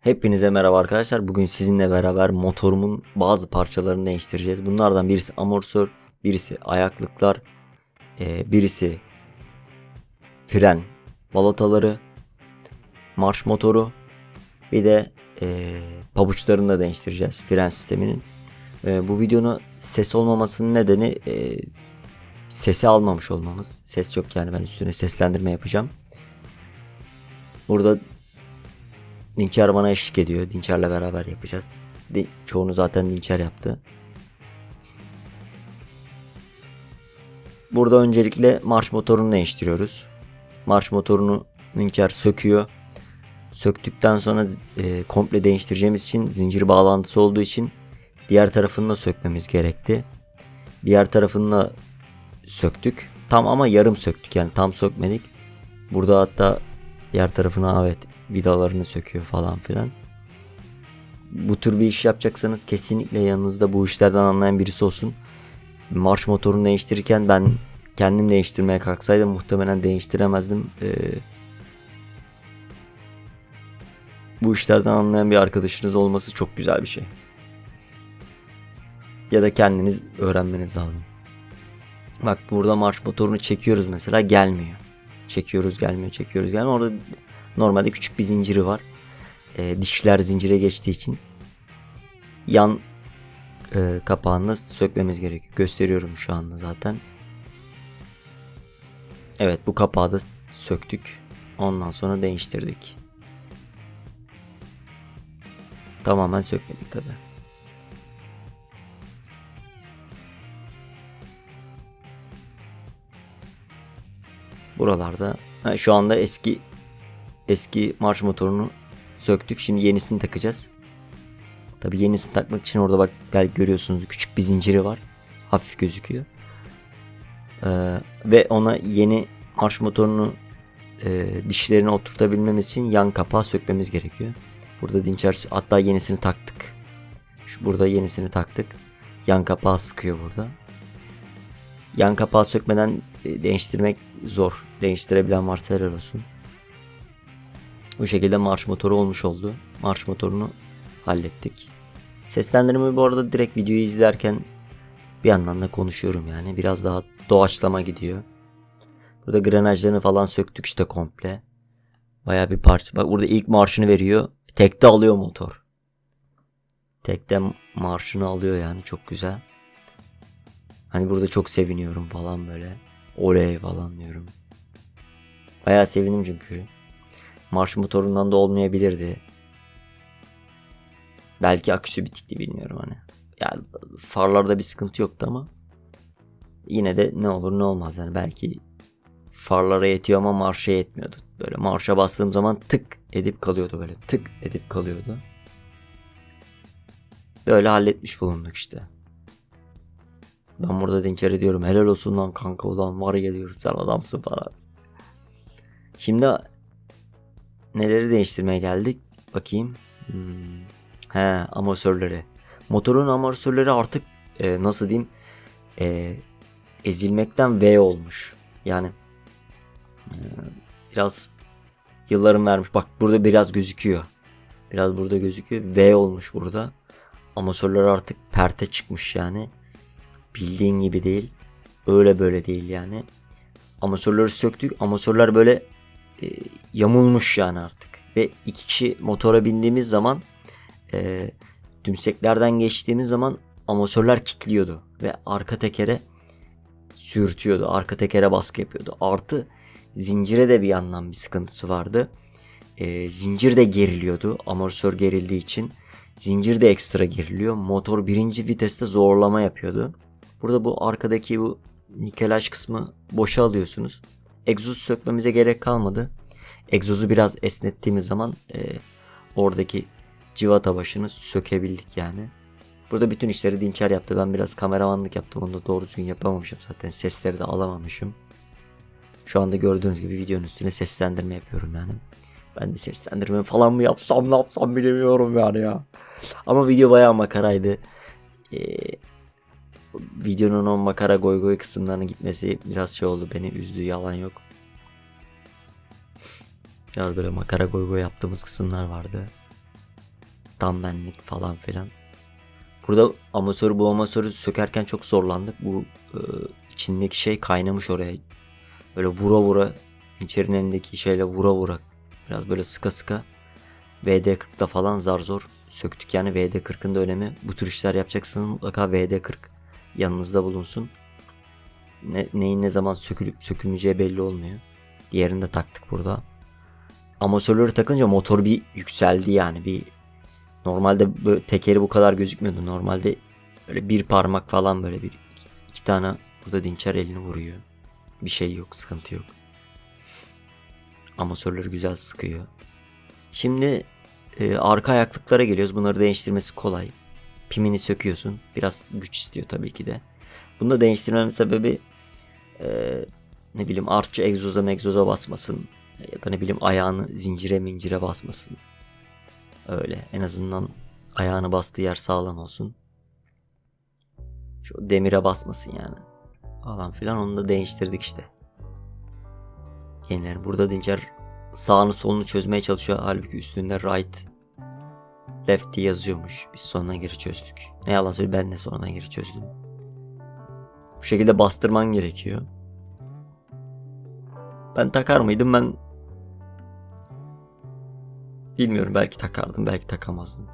Hepinize merhaba arkadaşlar. Bugün sizinle beraber motorumun bazı parçalarını değiştireceğiz. Bunlardan birisi amortisör, birisi ayaklıklar, e, birisi fren balataları, marş motoru, bir de e, pabuçlarını da değiştireceğiz fren sisteminin. E, bu videonun ses olmamasının nedeni sesi almamış olmamız. Ses yok yani ben üstüne seslendirme yapacağım. Burada Dinçer bana eşlik ediyor. Dinçer'le beraber yapacağız. Di- çoğunu zaten Dinçer yaptı. Burada öncelikle marş motorunu değiştiriyoruz. Marş motorunu Dinçer söküyor. Söktükten sonra e, komple değiştireceğimiz için zincir bağlantısı olduğu için diğer tarafını da sökmemiz gerekti. Diğer tarafını da söktük. Tam ama yarım söktük yani tam sökmedik. Burada hatta diğer tarafına evet vidalarını söküyor falan filan. Bu tür bir iş yapacaksanız kesinlikle yanınızda bu işlerden anlayan birisi olsun. Marş motorunu değiştirirken ben kendim değiştirmeye kalksaydım muhtemelen değiştiremezdim. Ee, bu işlerden anlayan bir arkadaşınız olması çok güzel bir şey. Ya da kendiniz öğrenmeniz lazım. Bak burada marş motorunu çekiyoruz mesela gelmiyor. Çekiyoruz gelmiyor çekiyoruz gelmiyor. Orada normalde küçük bir zinciri var. Ee, dişler zincire geçtiği için yan e, kapağını sökmemiz gerekiyor. Gösteriyorum şu anda zaten. Evet bu kapağı da söktük. Ondan sonra değiştirdik. Tamamen sökmedik tabi. Buralarda şu anda eski eski marş motorunu söktük. Şimdi yenisini takacağız. Tabi yenisini takmak için orada bak gel görüyorsunuz küçük bir zinciri var. Hafif gözüküyor. Ee, ve ona yeni marş motorunu e, dişlerine oturtabilmemiz için yan kapağı sökmemiz gerekiyor. Burada dinçer hatta yenisini taktık. Şu burada yenisini taktık. Yan kapağı sıkıyor burada. Yan kapağı sökmeden e, değiştirmek zor. Değiştirebilen varsa helal olsun. Bu şekilde marş motoru olmuş oldu. Marş motorunu hallettik. Seslendirmeyi bu arada direkt videoyu izlerken bir yandan da konuşuyorum yani. Biraz daha doğaçlama gidiyor. Burada grenajlarını falan söktük işte komple. Baya bir parça. Bak burada ilk marşını veriyor. Tekte alıyor motor. Tekte marşını alıyor yani çok güzel. Hani burada çok seviniyorum falan böyle. Oley falan diyorum. Bayağı sevindim çünkü. Marş motorundan da olmayabilirdi. Belki aküsü bitikti bilmiyorum hani. Yani farlarda bir sıkıntı yoktu ama yine de ne olur ne olmaz yani belki farlara yetiyor ama marşa yetmiyordu. Böyle marşa bastığım zaman tık edip kalıyordu böyle tık edip kalıyordu. Böyle halletmiş bulunduk işte. Ben burada dinçer ediyorum. Helal olsun lan kanka ulan var ya sen adamsın falan. Şimdi neleri değiştirmeye geldik? Bakayım. Hmm. He amortisörleri. Motorun amortisörleri artık e, nasıl diyeyim e, ezilmekten V olmuş. Yani e, biraz yılların vermiş. Bak burada biraz gözüküyor. Biraz burada gözüküyor. V olmuş burada. Amortisörler artık perte çıkmış yani. Bildiğin gibi değil. Öyle böyle değil yani. Amortisörleri söktük. Amortisörler böyle e, yamulmuş yani artık. Ve iki kişi motora bindiğimiz zaman e, tümseklerden geçtiğimiz zaman amortisörler kilitliyordu. Ve arka tekere sürtüyordu. Arka tekere baskı yapıyordu. Artı zincire de bir yandan bir sıkıntısı vardı. E, zincir de geriliyordu. Amortisör gerildiği için. Zincir de ekstra geriliyor. Motor birinci viteste zorlama yapıyordu. Burada bu arkadaki bu nikelaj kısmı boşa alıyorsunuz. Egzozu sökmemize gerek kalmadı. Egzozu biraz esnettiğimiz zaman e, oradaki civata başını sökebildik yani. Burada bütün işleri Dinçer yaptı. Ben biraz kameramanlık yaptım. Onu da doğru düzgün yapamamışım zaten. Sesleri de alamamışım. Şu anda gördüğünüz gibi videonun üstüne seslendirme yapıyorum yani. Ben de seslendirme falan mı yapsam ne yapsam bilemiyorum yani ya. Ama video bayağı makaraydı. Ee, videonun o makara goy goy kısımlarına gitmesi biraz şey oldu. Beni üzdü yalan yok. Biraz böyle makara goy goy yaptığımız kısımlar vardı. tam benlik falan filan. Burada amatör bu amatörü sökerken çok zorlandık. Bu e, içindeki şey kaynamış oraya. Böyle vura vura içerinin elindeki şeyle vura vura biraz böyle sıka sıka VD40'da falan zar zor söktük. Yani VD40'ın da önemi bu tür işler yapacaksanız mutlaka VD40 yanınızda bulunsun. Ne, neyin ne zaman sökülüp sökülmeyeceği belli olmuyor. Diğerini de taktık burada. Amatörleri takınca motor bir yükseldi yani bir normalde böyle tekeri bu kadar gözükmüyordu. Normalde böyle bir parmak falan böyle bir iki, tane burada dinçer elini vuruyor. Bir şey yok sıkıntı yok. Amatörleri güzel sıkıyor. Şimdi e, arka ayaklıklara geliyoruz. Bunları değiştirmesi kolay. Pimini söküyorsun. Biraz güç istiyor tabii ki de. Bunu da değiştirmemin sebebi e, ne bileyim artçı egzoza megzoza basmasın. Ya da ne bileyim ayağını zincire mincire basmasın. Öyle en azından ayağını bastığı yer sağlam olsun. Şu demire basmasın yani. Falan filan onu da değiştirdik işte. Yeniler burada Dincer sağını solunu çözmeye çalışıyor. Halbuki üstünde right left diye yazıyormuş. Biz sonuna geri çözdük. Ne yalan söyleyeyim ben de sonuna geri çözdüm. Bu şekilde bastırman gerekiyor. Ben takar mıydım ben bilmiyorum belki takardım belki takamazdım.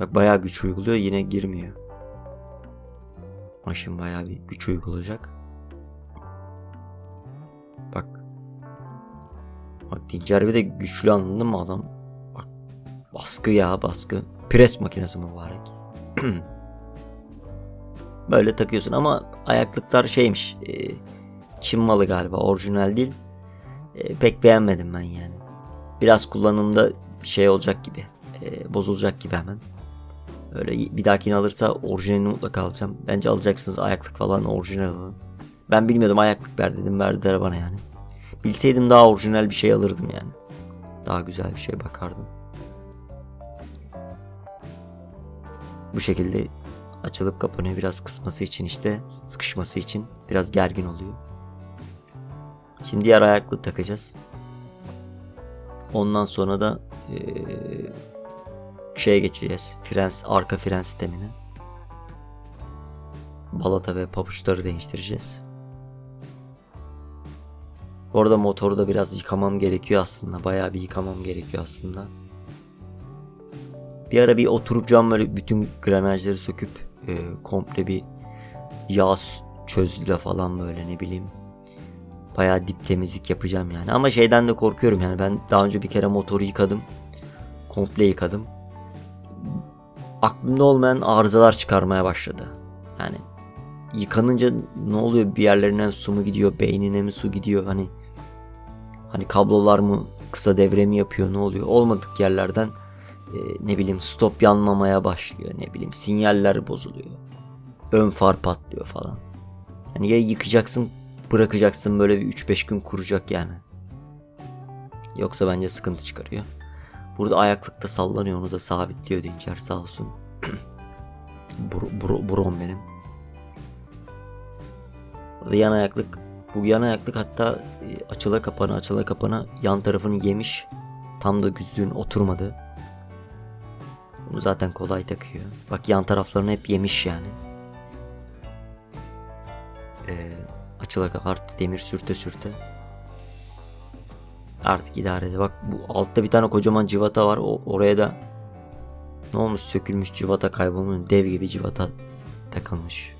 Bak bayağı güç uyguluyor yine girmiyor. Maşın bayağı bir güç uygulayacak. Bak. Bak Dincer bir de güçlü anladın mı adam? Baskı ya baskı. Pres makinesi mübarek. Böyle takıyorsun ama ayaklıklar şeymiş. E, Çin malı galiba orijinal değil. E, pek beğenmedim ben yani. Biraz kullanımda şey olacak gibi. E, bozulacak gibi hemen. Öyle bir dahakini alırsa orijinalini mutlaka alacağım. Bence alacaksınız ayaklık falan orijinal alın. Ben bilmiyordum ayaklık ver dedim verdiler bana yani. Bilseydim daha orijinal bir şey alırdım yani. Daha güzel bir şey bakardım. Bu şekilde açılıp kapanıyor biraz kısması için işte sıkışması için biraz gergin oluyor. Şimdi diğer ayaklık takacağız. Ondan sonra da ee, şeye geçeceğiz. Fren, arka fren sistemine. Balata ve pabuçları değiştireceğiz. Orada motoru da biraz yıkamam gerekiyor aslında. Bayağı bir yıkamam gerekiyor aslında. Bir ara bir oturup cam böyle bütün granajları söküp e, komple bir yağ çözüle falan böyle ne bileyim. Bayağı dip temizlik yapacağım yani. Ama şeyden de korkuyorum yani. Ben daha önce bir kere motoru yıkadım. Komple yıkadım. Aklımda olmayan arızalar çıkarmaya başladı. Yani yıkanınca ne oluyor bir yerlerinden su mu gidiyor beynine mi su gidiyor hani hani kablolar mı kısa devre mi yapıyor ne oluyor olmadık yerlerden e, ne bileyim stop yanmamaya başlıyor ne bileyim sinyaller bozuluyor. Ön far patlıyor falan. Yani ya yıkacaksın bırakacaksın böyle bir 3-5 gün kuracak yani. Yoksa bence sıkıntı çıkarıyor. Burada ayaklıkta sallanıyor onu da sabitliyor Dinçer sağ olsun. Bur, bur, brom benim. Burada yan ayaklık bu yan ayaklık hatta e, açıla kapana açıla kapana yan tarafını yemiş. Tam da düzgün oturmadı. Bunu zaten kolay takıyor. Bak yan taraflarını hep yemiş yani. Ee, açıla artık demir sürte sürte. Artık idare ede. Bak bu altta bir tane kocaman civata var. O, oraya da ne olmuş sökülmüş civata kaybolmuş. Dev gibi civata takılmış.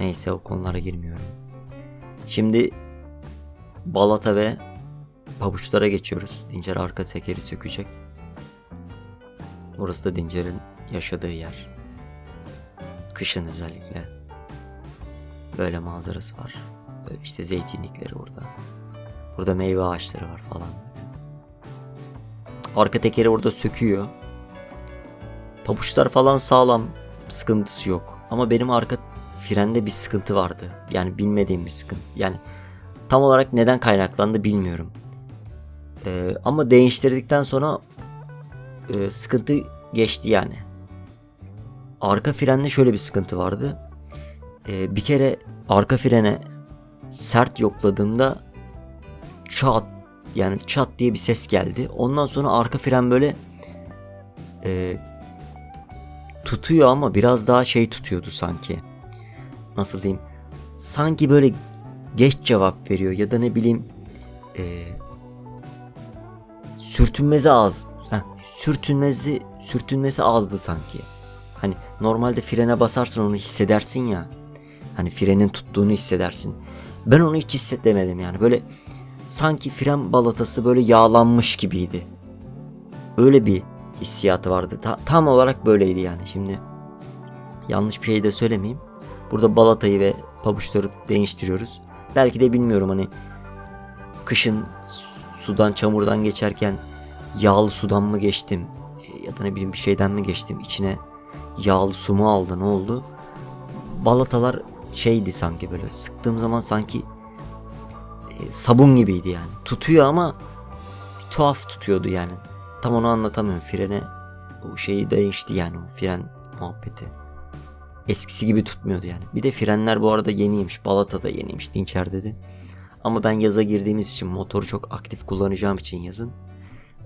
Neyse o konulara girmiyorum. Şimdi balata ve pabuçlara geçiyoruz. Dincer arka tekeri sökecek. Burası da Dincer'in yaşadığı yer. Kışın özellikle. Böyle manzarası var. Böyle işte zeytinlikleri burada. Burada meyve ağaçları var falan. Arka tekeri burada söküyor. Pabuçlar falan sağlam. Sıkıntısı yok. Ama benim arka frende bir sıkıntı vardı. Yani bilmediğim bir sıkıntı. Yani tam olarak neden kaynaklandı bilmiyorum. Ee, ama değiştirdikten sonra e, sıkıntı geçti yani. Arka frende şöyle bir sıkıntı vardı. Ee, bir kere arka frene sert yokladığımda çat yani çat diye bir ses geldi. Ondan sonra arka fren böyle e, tutuyor ama biraz daha şey tutuyordu sanki. Nasıl diyeyim? Sanki böyle geç cevap veriyor ya da ne bileyim e, sürtünmesi az. Heh, sürtünmesi, sürtünmesi azdı sanki. Hani normalde frene basarsın onu hissedersin ya. Hani frenin tuttuğunu hissedersin. Ben onu hiç hissedemedim yani. Böyle sanki fren balatası böyle yağlanmış gibiydi. Öyle bir hissiyatı vardı. Ta- tam olarak böyleydi yani. Şimdi yanlış bir şey de söylemeyeyim. Burada balatayı ve pabuçları değiştiriyoruz. Belki de bilmiyorum hani kışın su- sudan çamurdan geçerken yağlı sudan mı geçtim e, ya da ne bileyim bir şeyden mi geçtim içine yağlı su mu aldı ne oldu? Balatalar şeydi sanki böyle sıktığım zaman sanki e, sabun gibiydi yani. Tutuyor ama bir tuhaf tutuyordu yani. Tam onu anlatamıyorum frene o şeyi değişti yani o fren muhabbeti. Eskisi gibi tutmuyordu yani. Bir de frenler bu arada yeniymiş balata da yeniymiş Dinçer dedi. Ama ben yaza girdiğimiz için motoru çok aktif kullanacağım için yazın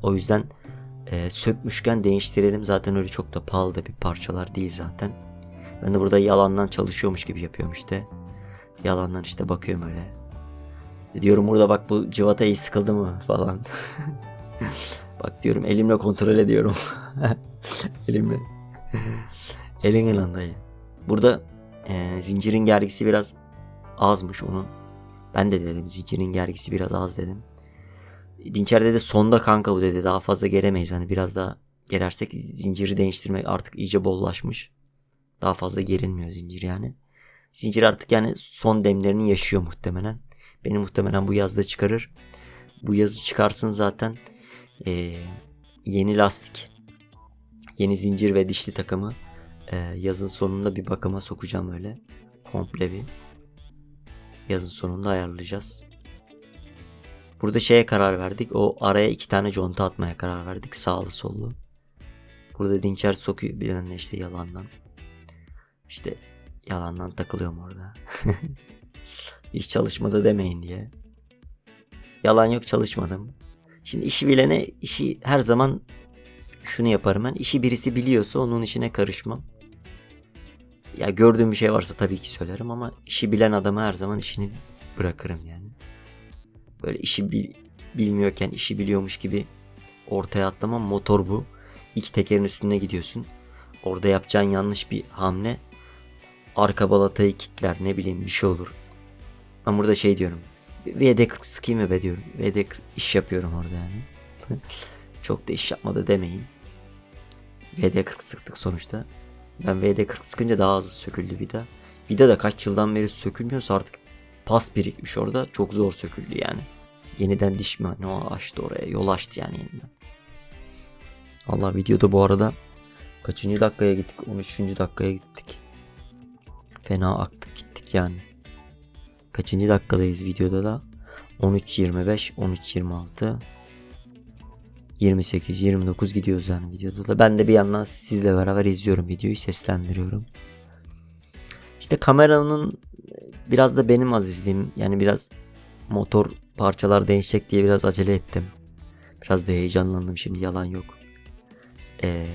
o yüzden e, sökmüşken değiştirelim. Zaten öyle çok da pahalı da bir parçalar değil zaten. Ben de burada yalandan çalışıyormuş gibi yapıyorum işte. Yalandan işte bakıyorum öyle. İşte diyorum burada bak bu civata iyi sıkıldı mı falan. bak diyorum elimle kontrol ediyorum. elimle. Elin lan. Burada e, zincirin gergisi biraz azmış onun. Ben de dedim zincirin gergisi biraz az dedim. Dinçer dedi sonda kanka bu dedi daha fazla geremeyiz hani biraz daha gerersek zinciri değiştirmek artık iyice bollaşmış. Daha fazla gerilmiyor zincir yani. Zincir artık yani son demlerini yaşıyor muhtemelen. Beni muhtemelen bu yazda çıkarır. Bu yazı çıkarsın zaten ee, yeni lastik, yeni zincir ve dişli takımı ee, yazın sonunda bir bakıma sokacağım öyle. Komple bir. Yazın sonunda ayarlayacağız. Burada şeye karar verdik. O araya iki tane conta atmaya karar verdik. Sağlı sollu. Burada dinçer sokuyor bilmem ne işte yalandan. İşte yalandan takılıyorum orada. Hiç çalışmadı demeyin diye. Yalan yok çalışmadım. Şimdi işi bilene işi her zaman şunu yaparım ben. İşi birisi biliyorsa onun işine karışmam. Ya gördüğüm bir şey varsa tabii ki söylerim ama işi bilen adama her zaman işini bırakırım yani böyle işi bil, bilmiyorken işi biliyormuş gibi ortaya atlamam motor bu. İki tekerin üstünde gidiyorsun. Orada yapacağın yanlış bir hamle arka balatayı kitler ne bileyim bir şey olur. Ben burada şey diyorum. VD40 sıkayım mı be diyorum. VD40 iş yapıyorum orada yani. Çok da iş yapmadı demeyin. VD40 sıktık sonuçta. Ben VD40 sıkınca daha hızlı söküldü vida. Vida da kaç yıldan beri sökülmüyorsa artık pas birikmiş orada. Çok zor söküldü yani. Yeniden diş mi ne o açtı oraya. Yol açtı yani yeniden. Allah videoda bu arada kaçıncı dakikaya gittik? 13. dakikaya gittik. Fena aktık gittik yani. Kaçıncı dakikadayız videoda da? 13 25 13 26 28 29 gidiyoruz yani videoda da. Ben de bir yandan sizle beraber izliyorum videoyu seslendiriyorum. İşte kameranın biraz da benim azizliğim yani biraz motor parçalar değişecek diye biraz acele ettim. Biraz da heyecanlandım şimdi yalan yok. Ee,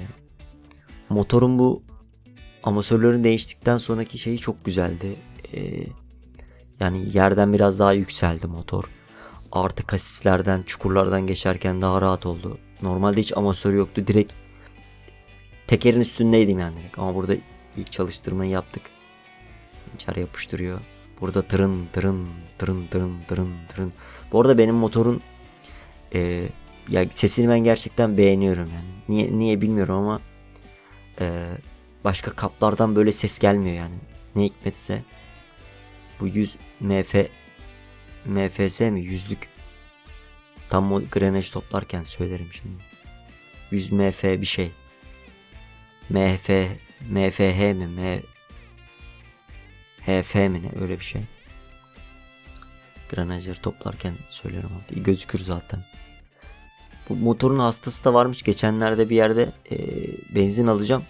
motorun bu amatörlerin değiştikten sonraki şeyi çok güzeldi. Ee, yani yerden biraz daha yükseldi motor. Artı kasislerden, çukurlardan geçerken daha rahat oldu. Normalde hiç amatör yoktu. Direkt tekerin üstündeydim yani. Ama burada ilk çalıştırmayı yaptık. İçeri yapıştırıyor. Burada tırın tırın tırın tırın tırın tırın. Bu arada benim motorun e, ya sesini ben gerçekten beğeniyorum yani. Niye niye bilmiyorum ama e, başka kaplardan böyle ses gelmiyor yani. Ne hikmetse bu 100 MF MFS mi yüzlük tam o grenaj toplarken söylerim şimdi. 100 MF bir şey. MF MFH mi M HF mi ne öyle bir şey. Granajları toplarken söylüyorum abi. Gözükür zaten. Bu motorun hastası da varmış. Geçenlerde bir yerde e, benzin alacağım.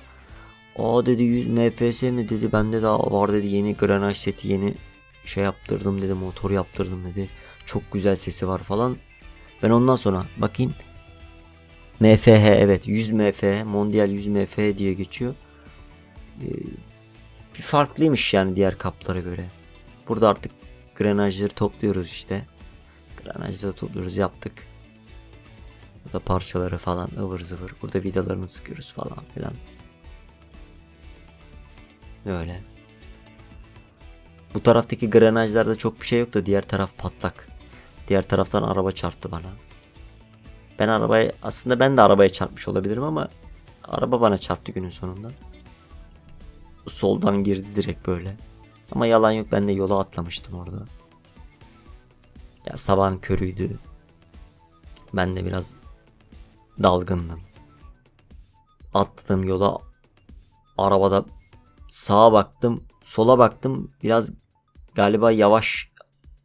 Aa dedi 100 MFS mi dedi. Bende daha var dedi. Yeni granaj seti yeni şey yaptırdım dedi. Motor yaptırdım dedi. Çok güzel sesi var falan. Ben ondan sonra bakayım. MFH evet 100 MFH Mondial 100 MFH diye geçiyor. Ee, bir farklıymış yani diğer kaplara göre. Burada artık grenajları topluyoruz işte. Grenajları topluyoruz yaptık. Burada parçaları falan ıvır zıvır. Burada vidalarını sıkıyoruz falan filan. Öyle. Bu taraftaki grenajlarda çok bir şey yok da diğer taraf patlak. Diğer taraftan araba çarptı bana. Ben arabaya aslında ben de arabaya çarpmış olabilirim ama araba bana çarptı günün sonunda. Soldan girdi direkt böyle. Ama yalan yok ben de yola atlamıştım orada. Ya sabahın körüydü. Ben de biraz dalgındım. Atladım yola arabada sağa baktım, sola baktım. Biraz galiba yavaş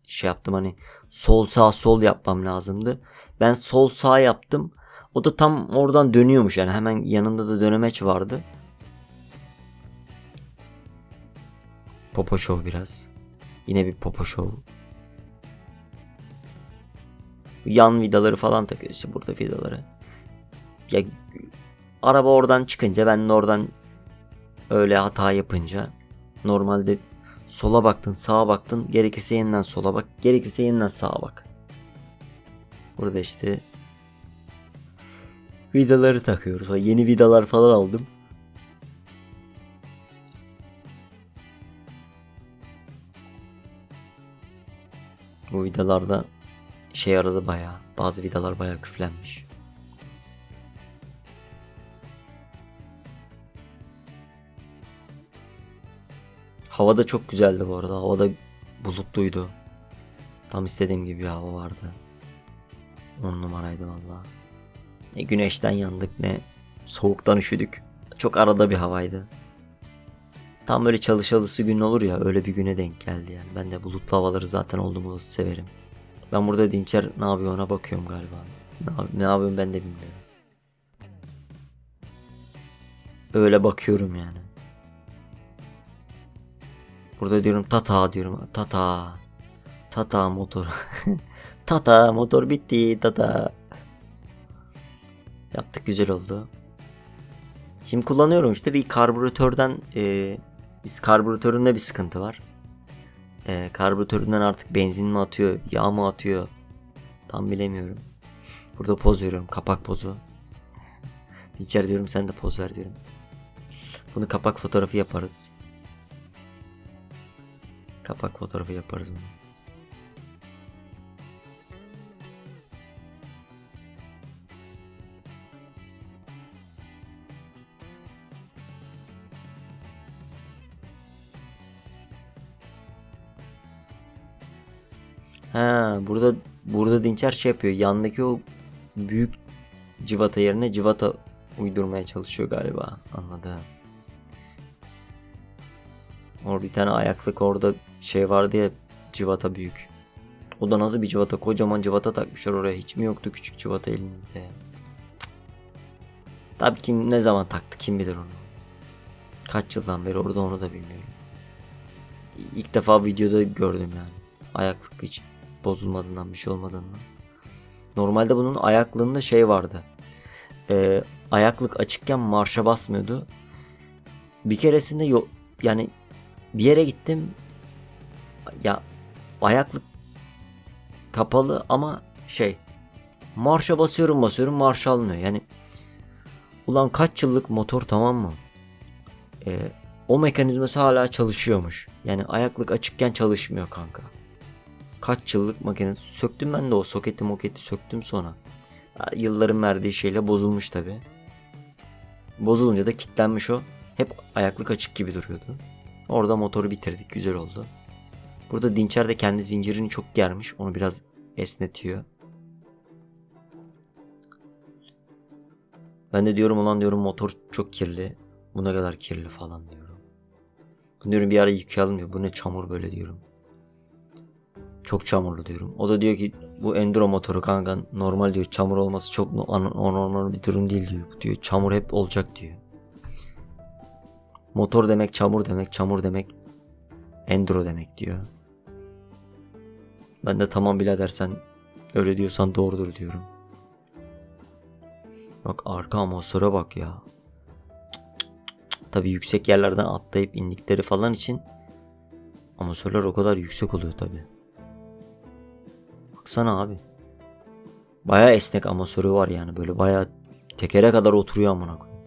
şey yaptım hani sol sağ sol yapmam lazımdı. Ben sol sağ yaptım. O da tam oradan dönüyormuş yani hemen yanında da dönemeç vardı. Popo show biraz. Yine bir popo show. Yan vidaları falan takıyor işte burada vidaları. Ya araba oradan çıkınca ben de oradan öyle hata yapınca normalde sola baktın sağa baktın gerekirse yeniden sola bak gerekirse yeniden sağa bak. Burada işte vidaları takıyoruz. Yeni vidalar falan aldım. Bu vidalarda şey aradı bayağı. Bazı vidalar bayağı küflenmiş. Hava da çok güzeldi bu arada. Hava da bulutluydu. Tam istediğim gibi bir hava vardı. 10 numaraydı valla. Ne güneşten yandık ne soğuktan üşüdük. Çok arada bir havaydı. Tam böyle çalışalısı gün olur ya öyle bir güne denk geldi yani. Ben de bulutlu havaları zaten oldum olası severim. Ben burada Dinçer ne yapıyor ona bakıyorum galiba. Ne, ne yapıyorum ben de bilmiyorum. Öyle bakıyorum yani. Burada diyorum tata diyorum. Tata. Tata motor. tata motor bitti tata. Yaptık güzel oldu. Şimdi kullanıyorum işte bir karbüratörden e, biz karbüratöründe bir sıkıntı var. E, karbüratöründen artık benzin mi atıyor, yağ mı atıyor tam bilemiyorum. Burada poz veriyorum, kapak pozu. İçer diyorum sen de poz ver diyorum. Bunu kapak fotoğrafı yaparız. Kapak fotoğrafı yaparız bunu. Ha burada burada Dinçer şey yapıyor. Yandaki o büyük civata yerine civata uydurmaya çalışıyor galiba. Anladım. Orada bir tane ayaklık orada şey vardı ya civata büyük. O da nasıl bir civata? Kocaman civata takmışlar oraya. Hiç mi yoktu küçük civata elinizde? Cık. Tabii kim ne zaman taktı kim bilir onu. Kaç yıldan beri orada onu da bilmiyorum. İlk defa videoda gördüm yani. Ayaklık hiç bozulmadığından bir şey olmadığından. Normalde bunun ayaklığında şey vardı. Ee, ayaklık açıkken marşa basmıyordu. Bir keresinde yo yani bir yere gittim. Ya ayaklık kapalı ama şey marşa basıyorum basıyorum marş almıyor. Yani ulan kaç yıllık motor tamam mı? Ee, o mekanizması hala çalışıyormuş. Yani ayaklık açıkken çalışmıyor kanka. Kaç yıllık makine. Söktüm ben de o soketi moketi söktüm sonra. Yılların verdiği şeyle bozulmuş tabi. Bozulunca da kilitlenmiş o. Hep ayaklık açık gibi duruyordu. Orada motoru bitirdik. Güzel oldu. Burada Dinçer de kendi zincirini çok germiş. Onu biraz esnetiyor. Ben de diyorum ulan diyorum motor çok kirli. Bu ne kadar kirli falan diyorum. Bunu diyorum bir ara yıkayalım diyor. Bu ne çamur böyle diyorum. Çok çamurlu diyorum. O da diyor ki bu enduro motoru kanka normal diyor. Çamur olması çok normal bir durum değil diyor. Diyor çamur hep olacak diyor. Motor demek çamur demek. Çamur demek enduro demek diyor. Ben de tamam birader sen öyle diyorsan doğrudur diyorum. Bak arka amasöre bak ya. Tabi yüksek yerlerden atlayıp indikleri falan için amasörler o kadar yüksek oluyor tabi. Baksana abi. Baya esnek amasörü var yani böyle baya tekere kadar oturuyor amına koyayım.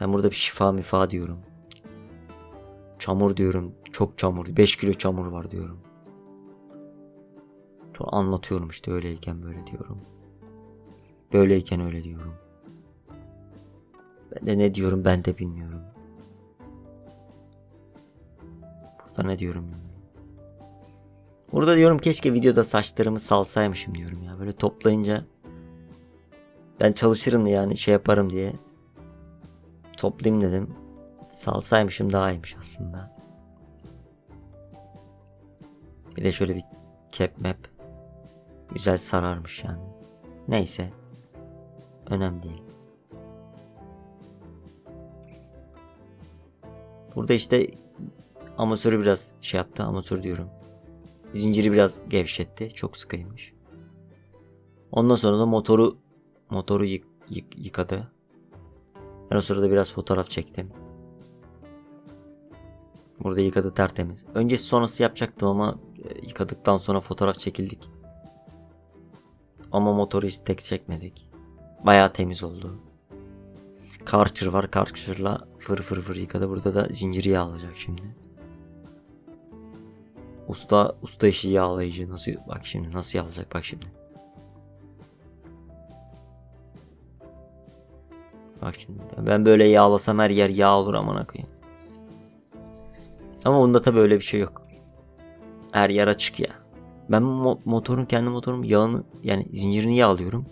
Ben burada bir şifa mifa diyorum. Çamur diyorum. Çok çamur. 5 kilo çamur var diyorum. Çok anlatıyorum işte öyleyken böyle diyorum. Böyleyken öyle diyorum. Ben de ne diyorum ben de bilmiyorum. Burada ne diyorum bilmiyorum. Burada diyorum keşke videoda saçlarımı salsaymışım diyorum ya. Böyle toplayınca ben çalışırım yani şey yaparım diye toplayayım dedim. Salsaymışım daha iyiymiş aslında. Bir de şöyle bir cap map. Güzel sararmış yani. Neyse. Önemli değil. Burada işte amatörü biraz şey yaptı. Amatör diyorum. Zinciri biraz gevşetti. Çok sıkıymış. Ondan sonra da motoru motoru yık, yık- yıkadı. Ben o sırada biraz fotoğraf çektim. Burada yıkadı tertemiz. Öncesi sonrası yapacaktım ama e, yıkadıktan sonra fotoğraf çekildik. Ama motoru hiç tek çekmedik. Bayağı temiz oldu. Karcher var. Karcher'la fır fır fır yıkadı. Burada da zinciri yağlayacak şimdi. Usta usta işi yağlayıcı nasıl bak şimdi nasıl yağlayacak bak şimdi. Bak şimdi ben böyle yağlasam her yer yağ olur amına koyayım. Ama bunda tabii öyle bir şey yok. Her yer açık ya. Ben mo- motorun kendi motorun yağını yani zincirini yağlıyorum.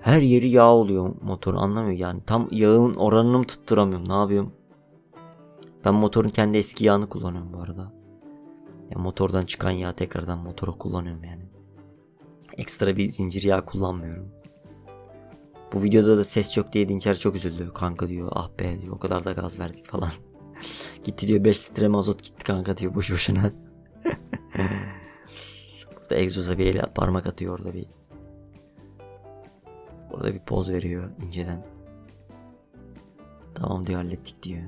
Her yeri yağ oluyor motorun anlamıyor yani. Tam yağın oranını mı tutturamıyorum ne yapıyorum. Ben motorun kendi eski yağını kullanıyorum bu arada. Ya motordan çıkan yağ tekrardan motora kullanıyorum yani. Ekstra bir zincir yağ kullanmıyorum. Bu videoda da ses yok diye Dinçer çok üzüldü. Kanka diyor ah be diyor o kadar da gaz verdik falan. gitti diyor 5 litre mazot gitti kanka diyor boş boşuna. Burada egzoza bir el parmak atıyor orada bir. Orada bir poz veriyor inceden. Tamam diyor hallettik diyor.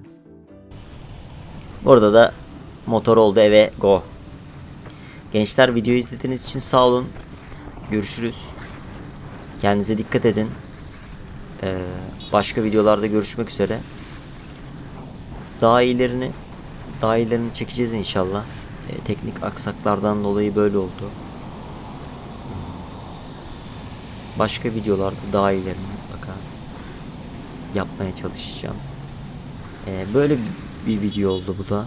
Burada da motor oldu eve go. Gençler videoyu izlediğiniz için sağ olun. Görüşürüz. Kendinize dikkat edin. Ee, başka videolarda görüşmek üzere. Daha iyilerini daha iyilerini çekeceğiz inşallah. Ee, teknik aksaklardan dolayı böyle oldu. Başka videolarda daha iyilerini mutlaka yapmaya çalışacağım. Ee, böyle bir video oldu bu da.